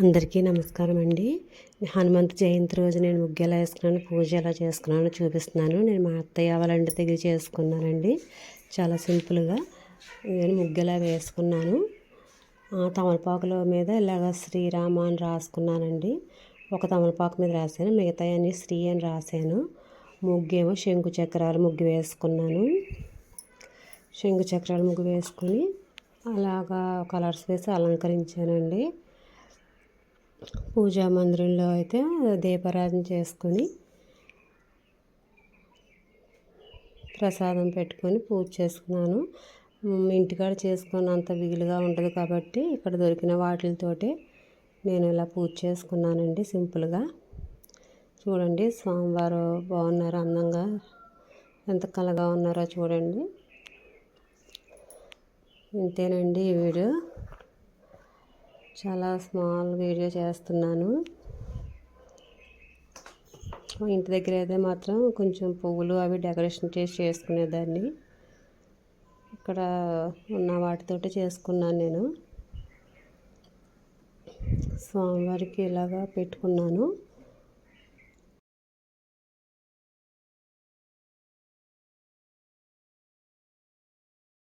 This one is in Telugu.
అందరికీ నమస్కారం అండి. హనుమంత్ జయంతి రోజు నేను ముగ్గు ఎలా వేసుకున్నాను పూజ ఎలా చేసుకున్నాను చూపిస్తున్నాను. నేను మా అత్తయ్య వాళ్ళంటి దగ్గర చేసుకున్నానండి. చాలా సింపుల్గా నేను ముగ్గు ఎలా వేసుకున్నాను తమలపాకుల మీద ఇలాగ శ్రీరామ అని రాసుకున్నానండి. ఒక తమలపాకు మీద రాశాను మిగతా అని శ్రీ అని రాశాను. ముగ్గేమో శంకు చక్రాలు ముగ్గు వేసుకున్నాను. శంకు చక్రాలు ముగ్గు వేసుకుని అలాగా కలర్స్ వేసి అలంకరించానండి. పూజా మందిరంలో అయితే దీపారాధన చేసుకొని ప్రసాదం పెట్టుకొని పూజ చేసుకున్నాను. ఇంటికాడ చేసుకున్నంత వీలుగా ఉండదు కాబట్టి ఇక్కడ దొరికిన వాటితోటి నేను ఇలా పూజ చేసుకున్నానండి సింపుల్గా. చూడండి స్వామివారు బాగున్నారు అందంగా ఎంత కలగా ఉన్నారో చూడండి. ఇంతేనండి ఈ వీడియో. చాలా స్మాల్ వీడియో చేస్తున్నాను. ఇంటి దగ్గర అయితే మాత్రం కొంచెం పువ్వులు అవి డెకరేషన్ చేసి చేసుకునేదాన్ని. ఇక్కడ ఉన్న వాటితోటి చేసుకున్నాను నేను. స్వామివారికి ఇలాగా పెట్టుకున్నాను.